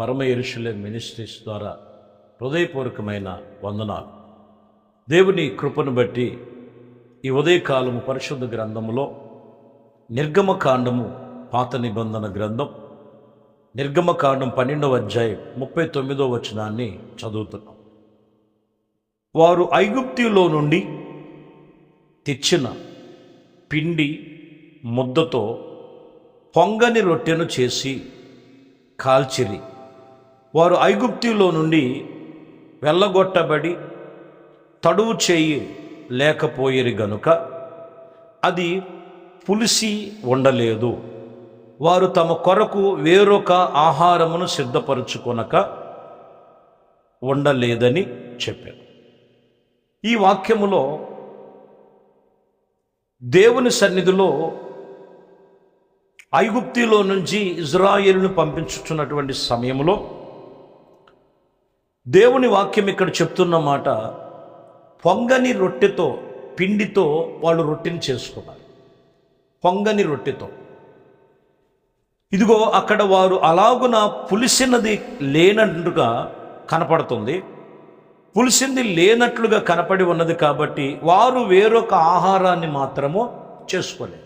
పరమ ఎరుషులే మినిస్ట్రీస్ ద్వారా హృదయపూర్వకమైన వందనాలు. దేవుని కృపను బట్టి ఈ ఉదయకాలము పరిశుద్ధ గ్రంథములో నిర్గమకాండము పాత నిబంధన గ్రంథం నిర్గమకాండం పన్నెండవ అధ్యాయం ముప్పై తొమ్మిదో వచనాన్ని చదువుతున్నాం. వారు ఐగుప్తిలో నుండి తెచ్చిన పిండి ముద్దతో పొంగని రొట్టెను చేసి కాల్చిరి. వారు ఐగుప్తిలో నుండి వెళ్ళగొట్టబడి తడువు చేయి లేకపోయేరు గనుక అది పులిసి ఉండలేదు. వారు తమ కొరకు వేరొక ఆహారమును సిద్ధపరుచుకొనక ఉండలేదని చెప్పారు. ఈ వాక్యములో దేవుని సన్నిధిలో ఐగుప్తిలో నుంచి ఇజ్రాయేల్ను పంపించుతున్నటువంటి సమయంలో దేవుని వాక్యం ఇక్కడ చెప్తున్న మాట పొంగని రొట్టెతో పిండితో వాళ్ళు రొట్టెని చేసుకున్నారు. పొంగని రొట్టెతో. ఇదిగో అక్కడ వారు అలాగున పులిసినది లేనట్టుగా కనపడుతుంది. పులిసింది లేనట్లుగా కనపడి ఉన్నది కాబట్టి వారు వేరొక ఆహారాన్ని మాత్రము చేసుకోలేదు.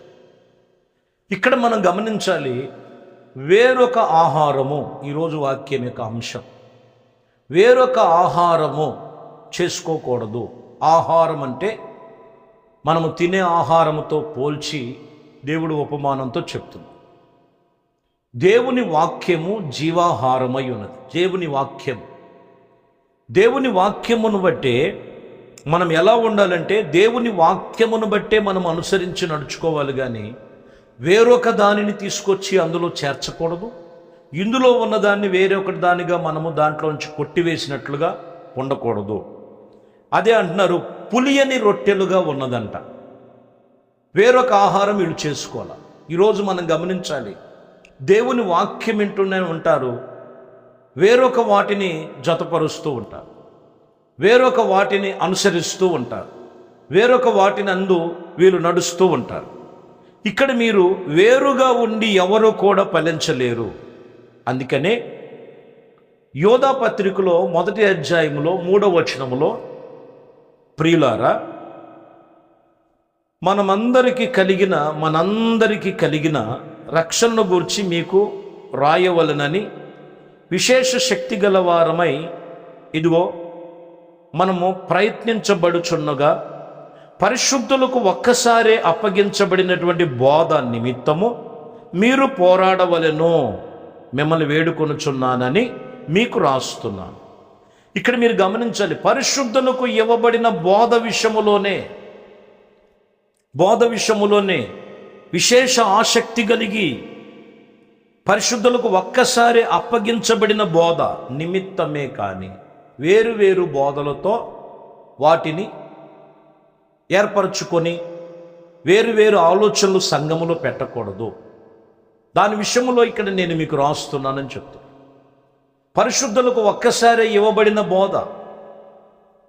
ఇక్కడ మనం గమనించాలి వేరొక ఆహారము ఈరోజు వాక్యం యొక్క అంశం. వేరొక ఆహారము చేసుకోకూడదు. ఆహారం అంటే మనము తినే ఆహారముతో పోల్చి దేవుడు ఉపమానంతో చెప్తున్నాం దేవుని వాక్యము జీవాహారమై ఉన్నది దేవుని వాక్యం. దేవుని వాక్యమును బట్టే మనం ఎలా ఉండాలంటే దేవుని వాక్యమును బట్టే మనం అనుసరించి నడుచుకోవాలి కానీ వేరొక దానిని తీసుకొచ్చి అందులో చేర్చకూడదు. ఇందులో ఉన్నదాన్ని వేరొకటి దానిగా మనము దాంట్లోంచి కొట్టివేసినట్లుగా ఉండకూడదు. అదే అంటున్నారు పులియని రొట్టెలుగా ఉన్నదంట. వేరొక ఆహారం వీళ్ళు చేసుకోవాలి. ఈరోజు మనం గమనించాలి దేవుని వాక్యం వింటూనే ఉంటారు వేరొక వాటిని జతపరుస్తూ ఉంటారు వేరొక వాటిని అనుసరిస్తూ ఉంటారు వేరొక వాటిని అందు వీళ్ళు నడుస్తూ ఉంటారు. ఇక్కడ మీరు వేరుగా ఉండి ఎవరు కూడా ఫలించలేరు. అందుకనే యోధా పత్రికలో మొదటి అధ్యాయంలో మూడవ వచనములో ప్రియులారా మనమందరికీ కలిగిన మనందరికీ కలిగిన రక్షణను గూర్చి మీకు రాయవలనని విశేష శక్తి గలవారమై ఇదిగో మనము ప్రయత్నించబడుచున్నగా పరిశుద్ధులకు ఒక్కసారే అప్పగించబడినటువంటి బోధ నిమిత్తము మీరు పోరాడవలను. మిమ్మల్ని వేడుకొనుచున్నానని మీకు రాస్తున్నాను. ఇక్కడ మీరు గమనించాలి పరిశుద్ధులకు ఇవ్వబడిన బోధ విషయములోనే బోధ విషయములోనే విశేష ఆసక్తి కలిగి పరిశుద్ధులకు ఒక్కసారి అప్పగించబడిన బోధ నిమిత్తమే కానీ వేరు వేరు బోధలతో వాటిని ఏర్పరచుకొని వేరు వేరు ఆలోచనలు సంఘములో పెట్టకూడదు. దాని విషయంలో ఇక్కడ నేను మీకు రాస్తున్నానని చెప్తాను పరిశుద్ధులకు ఒక్కసారి ఇవ్వబడిన బోధ.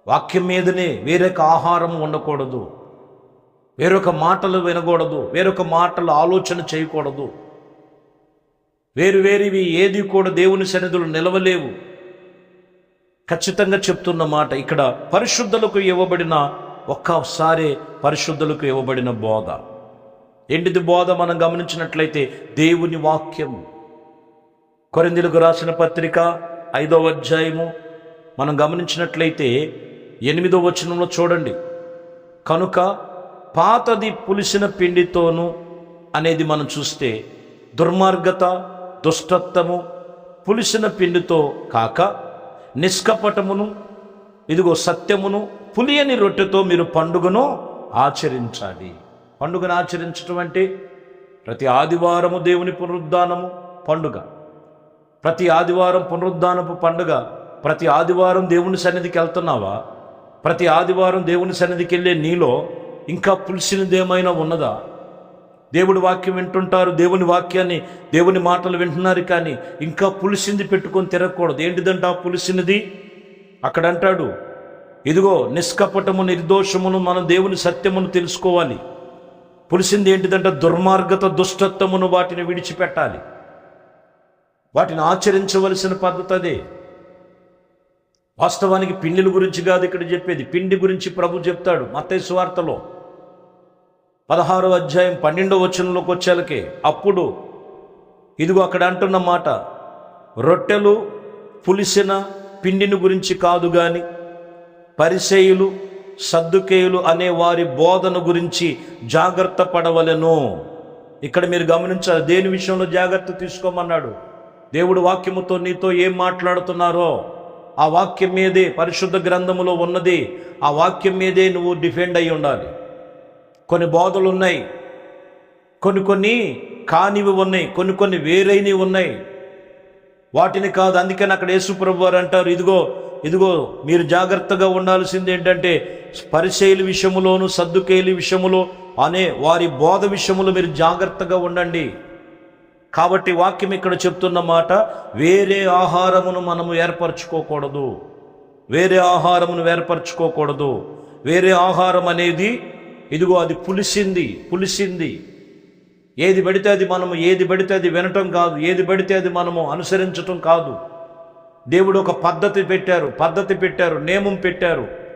వాక్యం మీదనే వేరొక ఆహారం ఉండకూడదు. వేరొక మాటలు వినకూడదు. వేరొక మాటలు ఆలోచన చేయకూడదు. వేరు వేరివి ఏది కూడా దేవుని సన్నిధులు నిలవలేవు. ఖచ్చితంగా చెప్తున్న మాట ఇక్కడ పరిశుద్ధులకు ఇవ్వబడిన ఒక్కసారి పరిశుద్ధులకు ఇవ్వబడిన బోధ. ఏంటిది బోధ మనం గమనించినట్లయితే దేవుని వాక్యం. కొరిందులకు రాసిన పత్రిక ఐదవ అధ్యాయము మనం గమనించినట్లయితే ఎనిమిదో వచనంలో చూడండి. కనుక పాతది పులిసిన పిండితోనూ అనేది మనం చూస్తే దుర్మార్గత దుష్టత్వము పులిసిన పిండితో కాక నిష్కపటమును ఇదిగో సత్యమును పులియని రొట్టెతో మీరు పండుగను ఆచరించాలి. పండుగను ఆచరించడం అంటే ప్రతి ఆదివారము దేవుని పునరుద్ధానము పండుగ. ప్రతి ఆదివారం పునరుద్ధానపు పండుగ ప్రతి ఆదివారం దేవుని సన్నిధికి వెళ్తున్నావా? ప్రతి ఆదివారం దేవుని సన్నిధికి వెళ్ళే నీలో ఇంకా పులిసినదేమైనా ఉన్నదా? దేవుడి వాక్యం వింటుంటారు దేవుని వాక్యాన్ని దేవుని మాటలు వింటున్నారు కానీ ఇంకా పులిసింది పెట్టుకొని తిరగకూడదు. ఏంటిదంట ఆ పులిసినది? అక్కడ అంటాడు ఇదిగో నిష్కపటము నిర్దోషమును మనం దేవుని సత్యమును తెలుసుకోవాలి. పులిసింది ఏంటిదంటే దుర్మార్గత దుష్టత్వమును వాటిని విడిచిపెట్టాలి. వాటిని ఆచరించవలసిన పద్ధతి అదే. వాస్తవానికి పిండిల గురించి కాదు ఇక్కడ చెప్పేది. పిండి గురించి ప్రభు చెప్తాడు మత్తయి పదహారో అధ్యాయం పన్నెండో వచనంలోకి వచ్చేలకే అప్పుడు ఇదిగో అక్కడ అంటున్న మాట రొట్టెలు పులిసిన పిండిని గురించి కాదు కానీ పరిసేయులు సద్దుకేయులు అనే వారి బోధన గురించి జాగ్రత్త పడవలెను. ఇక్కడ మీరు గమనించాలి దేని విషయంలో జాగ్రత్త తీసుకోమన్నాడు? దేవుడు వాక్యముతో నీతో ఏం మాట్లాడుతున్నారో? ఆ వాక్యం మీదే పరిశుద్ధ గ్రంథములో ఉన్నది ఆ వాక్యం మీదే నువ్వు డిఫెండ్ అయి ఉండాలి. కొన్ని బోధలు ఉన్నాయి కొన్ని కొన్ని కానివి ఉన్నాయి కొన్ని కొన్ని వేరైనవి ఉన్నాయి. వాటిని కాదు అందుకని అక్కడ యేసుప్రభు వారు అంటారు ఇదిగో ఇదిగో మీరు జాగ్రత్తగా ఉండాల్సింది ఏంటంటే పరిశైలి విషయములోను సర్దుకేలి విషయములో అనే వారి బోధ విషయములు మీరు జాగ్రత్తగా ఉండండి. కాబట్టి వాక్యం ఇక్కడ చెప్తున్న మాట వేరే ఆహారమును మనము ఏర్పరచుకోకూడదు. వేరే ఆహారమును ఏర్పరచుకోకూడదు వేరే ఆహారం అనేది ఇదిగో అది పులిసింది పులిసింది. ఏది పడితే అది మనము ఏది పడితే అది వినటం కాదు. ఏది పెడితే అది మనము అనుసరించటం కాదు. దేవుడు ఒక పద్ధతి పెట్టారు పద్ధతి పెట్టారు నియమం పెట్టారు.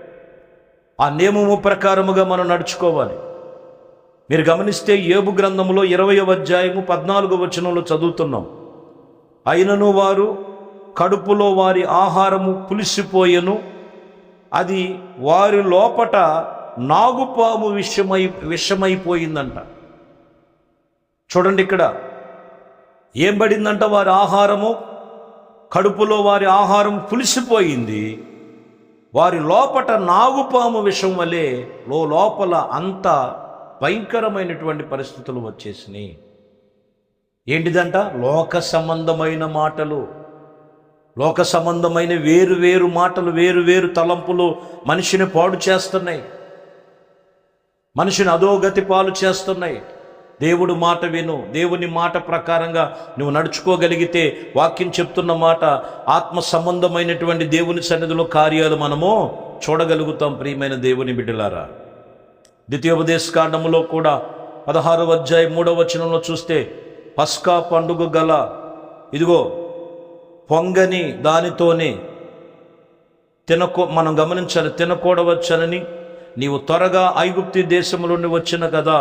ఆ నియమము ప్రకారముగా మనం నడుచుకోవాలి. మీరు గమనిస్తే ఏబు గ్రంథములో ఇరవై అధ్యాయము పద్నాలుగో వచనంలో చదువుతున్నాం. అయినను వారు కడుపులో వారి ఆహారము పులిసిపోయెను అది వారి లోపట నాగుపాము విషమై విషమైపోయిందంట. చూడండి ఇక్కడ. ఏం పడిందంట వారి ఆహారము? కడుపులో వారి ఆహారం పులిసిపోయింది. వారి లోపట నాగుపాము విషం వలె లో లోపల అంత భయంకరమైనటువంటి పరిస్థితులు వచ్చేసినాయి. ఏంటిదంట? లోక సంబంధమైన మాటలు. లోక సంబంధమైన వేరు వేరు మాటలు వేరు వేరు తలంపులు మనిషిని పాడు చేస్తున్నాయి. మనిషిని అధోగతి పాలు చేస్తున్నాయి. దేవుడు మాట విను. దేవుని మాట ప్రకారంగా నువ్వు నడుచుకోగలిగితే వాక్యం చెప్తున్న మాట ఆత్మ సంబంధమైనటువంటి దేవుని సన్నిధిలో కార్యాలు మనము చూడగలుగుతాం. ప్రియమైన దేవుని బిడ్డలారా ద్వితీయోపదేశకాండములో కూడా పదహారవ అధ్యాయ మూడవ వచనంలో చూస్తే పస్కా పండుగ గల ఇదిగో పొంగని దానితోనే తినకో మనం గమనించాలి తినకూడవచ్చనని నీవు త్వరగా ఐగుప్తి దేశంలోని నుండి వచ్చిన కదా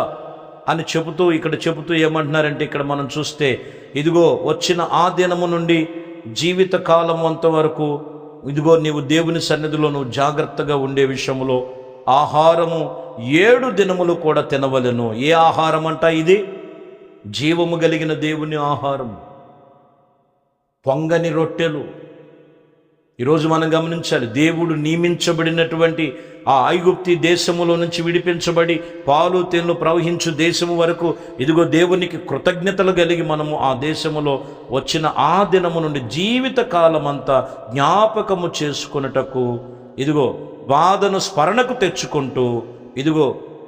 అని చెబుతూ ఇక్కడ చెబుతూ ఏమంటున్నారంటే ఇక్కడ మనం చూస్తే ఇదిగో వచ్చిన ఆ దినము నుండి జీవిత కాలం అంతవరకు ఇదిగో నీవు దేవుని సన్నిధిలో నువ్వు జాగ్రత్తగా ఉండే విషయంలో ఆహారము ఏడు దినములు కూడా తినవలెను. ఏ ఆహారం అంట ఇది? జీవము కలిగిన దేవుని ఆహారం పొంగని రొట్టెలు ఈరోజు మనం గమనించాలి దేవుడు నియమించబడినటువంటి ఆ ఐగుప్తి దేశములో నుంచి విడిపించబడి పాలు తేనెలు ప్రవహించు దేశము వరకు ఇదిగో దేవునికి కృతజ్ఞతలు కలిగి మనము ఆ దేశములో వచ్చిన ఆ దినము నుండి జీవిత కాలమంతా జ్ఞాపకము చేసుకొనుటకు ఇదిగో బాధను స్మరణకు తెచ్చుకుంటూ ఇదిగో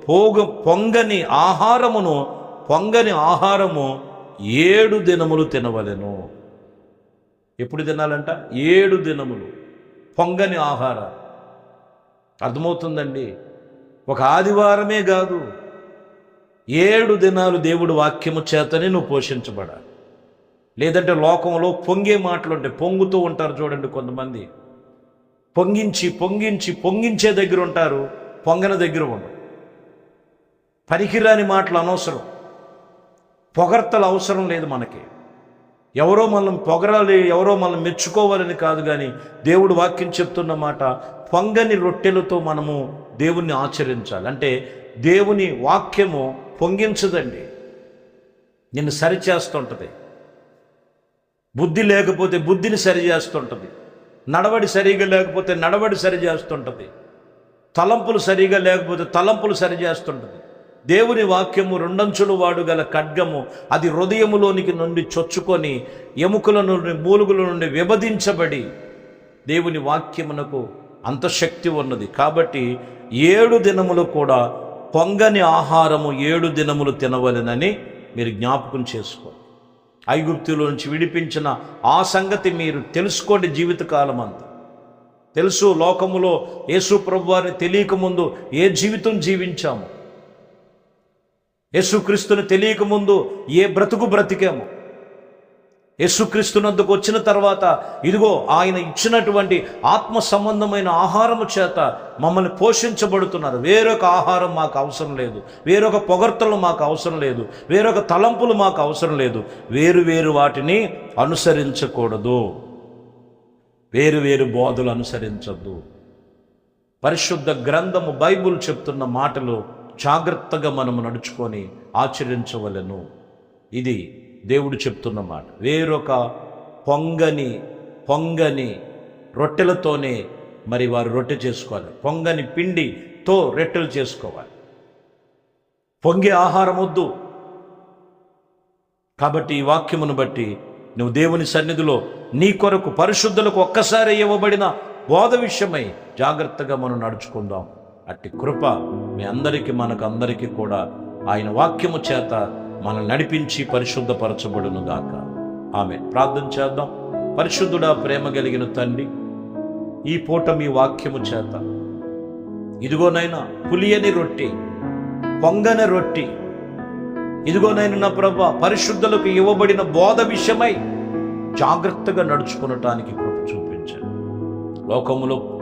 పోగ పొంగని ఆహారమును పొంగని ఆహారము ఏడు దినములు తినవలెను. ఎప్పుడు తినాలంట? ఏడు దినములు. పొంగని ఆహారం. అర్థమవుతుందండి? ఒక ఆదివారమే కాదు. ఏడు దినాలు దేవుడు వాక్యము చేతనే నువ్వు పోషించబడాలి. లేదంటే లోకంలో పొంగే మాటలు ఉంటాయి. పొంగుతూ ఉంటారు చూడండి కొంతమంది. పొంగించి పొంగించి పొంగించే దగ్గర ఉంటారు. పొంగన దగ్గర ఉండరు. పనికిరాని మాటలు అనవసరం. పొగర్తలు అవసరం లేదు మనకి. ఎవరో మనం పొగరాలి ఎవరో మనం మెచ్చుకోవాలని కాదు కానీ దేవుడు వాక్యం చెప్తున్న మాట పొంగని రొట్టెలతో మనము దేవుణ్ణి ఆచరించాలి. అంటే దేవుని వాక్యము పొంగించదండి. నిన్ను సరిచేస్తుంటుంది. బుద్ధి లేకపోతే బుద్ధిని సరి చేస్తుంటుంది నడవడి సరిగా లేకపోతే నడవడి సరి చేస్తుంటుంది తలంపులు సరిగా లేకపోతే తలంపులు సరి చేస్తుంటుంది దేవుని వాక్యము రెండంచులు వాడు గల ఖడ్గము అది హృదయములోనికి నుండి చొచ్చుకొని ఎముకల నుండి మూలుగుల నుండి విభజించబడి దేవుని వాక్యమునకు అంత శక్తి ఉన్నది. కాబట్టి ఏడు దినములు కూడా పొంగని ఆహారము ఏడు దినములు తినవలెనని మీరు జ్ఞాపకం చేసుకోండి. ఐగుప్తుల నుంచి విడిపించిన ఆ సంగతి మీరు తెలుసుకోండి జీవితకాలం అంతా. తెలుసు లోకములో యేసు ప్రభు వారిని తెలియకముందు ఏ జీవితం జీవించాము? యేసుక్రీస్తుని తెలియకముందు ఏ బ్రతుకు బ్రతికాము? యేసుక్రీస్తునందుకు వచ్చిన తర్వాత ఇదిగో ఆయన ఇచ్చినటువంటి ఆత్మ సంబంధమైన ఆహారము చేత మమ్మల్ని పోషించబడుతున్నారు. వేరొక ఆహారం మాకు అవసరం లేదు. వేరొక పొగర్తలు మాకు అవసరం లేదు. వేరొక తలంపులు మాకు అవసరం లేదు. వేరు వేరు వాటిని అనుసరించకూడదు. వేరు వేరు బోధలు అనుసరించద్దు. పరిశుద్ధ గ్రంథము బైబుల్ చెప్తున్న మాటలు జాగ్రత్తగా మనము నడుచుకొని ఆచరించవలెను. ఇది దేవుడు చెప్తున్న మాట. వేరొక పొంగని పొంగని రొట్టెలతోనే మరి వారు రొట్టె చేసుకోవాలి. పొంగని పిండితో రొట్టెలు చేసుకోవాలి. పొంగే ఆహారం వద్దు. కాబట్టి ఈ వాక్యమును బట్టి నువ్వు దేవుని సన్నిధిలో నీ కొరకు పరిశుద్ధులకు ఒక్కసారి ఇవ్వబడిన బోధ విషయమై జాగ్రత్తగా మనం నడుచుకుందాం. అట్టి కృప మీ అందరికీ మనకు అందరికీ కూడా ఆయన వాక్యము చేత మనల్ని నడిపించి పరిశుద్ధపరచబడును గాక. ఆమె ప్రార్థన చేద్దాం. పరిశుద్ధుడా ప్రేమ కలిగిన తండ్రి ఈ పూట మీ వాక్యము చేత ఇదిగోనైనా పులియని రొట్టి పొంగని రొట్టి ఇదిగోనైనా నా ప్రభ పరిశుద్ధులకు ఇవ్వబడిన బోధ విషయమై జాగ్రత్తగా నడుచుకునటానికి కృప చూపించండి. లోకములో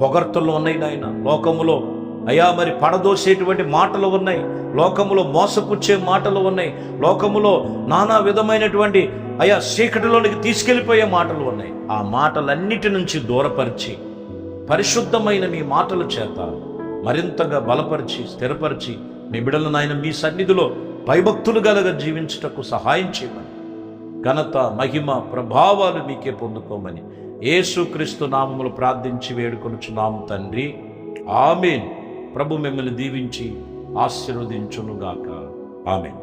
పొగర్తలు ఉన్నాయి నాయన. లోకములో అయా మరి పడదోసేటువంటి మాటలు ఉన్నాయి. లోకములో మోసపుచ్చే మాటలు ఉన్నాయి. లోకములో నానా విధమైనటువంటి అయా చీకటిలోనికి తీసుకెళ్ళిపోయే మాటలు ఉన్నాయి. ఆ మాటలన్నిటి నుంచి దూరపరిచి పరిశుద్ధమైన మీ మాటల చేత మరింతగా బలపరిచి స్థిరపరిచి మీ బిడలను నాయన మీ సన్నిధిలో భయభక్తులు గలగా జీవించుటకు సహాయం చేయమని ఘనత మహిమ ప్రభావాలు మీకే పొందుకోమని ఏసుక్రీస్తు నామములు ప్రార్థించి వేడుకొనుచున్నాము తండ్రి. ఆమెన్. ప్రభు మిమ్మల్ని దీవించి ఆశీర్వదించునుగాక. ఆమెన్.